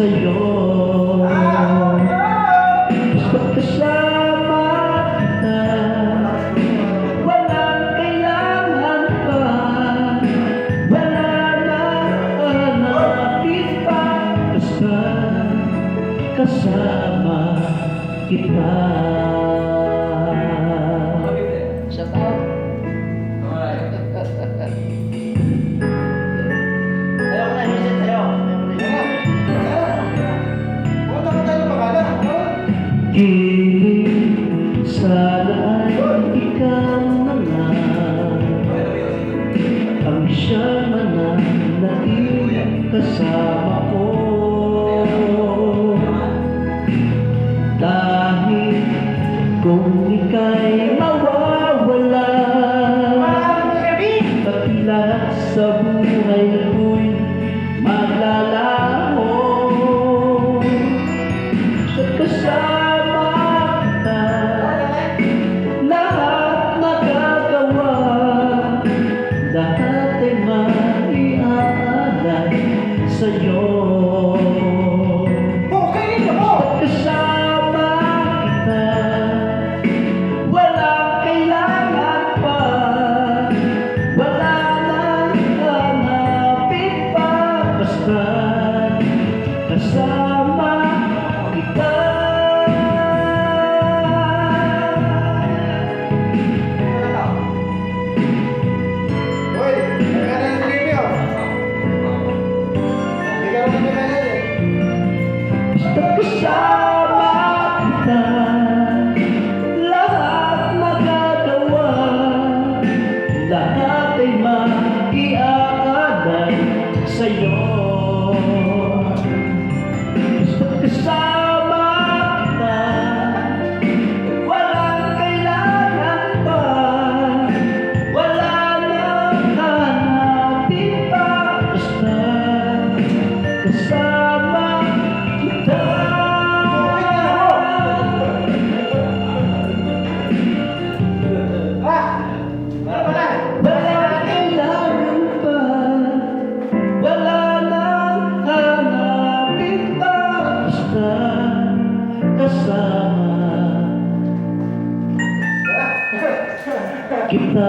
sa'yo Basta kasama kita Walang kailangan pa. Wala na hanapin pa Basta kasama kita Shout out. Ayaw ko na, Vincent, ayaw. Kiling sana ay ikaw na lang Ang siyang mananaling kasama sa'yo. Basta kasama Walang kailangan pa. Wala nang hanapin kita.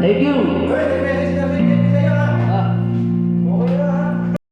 Thank you.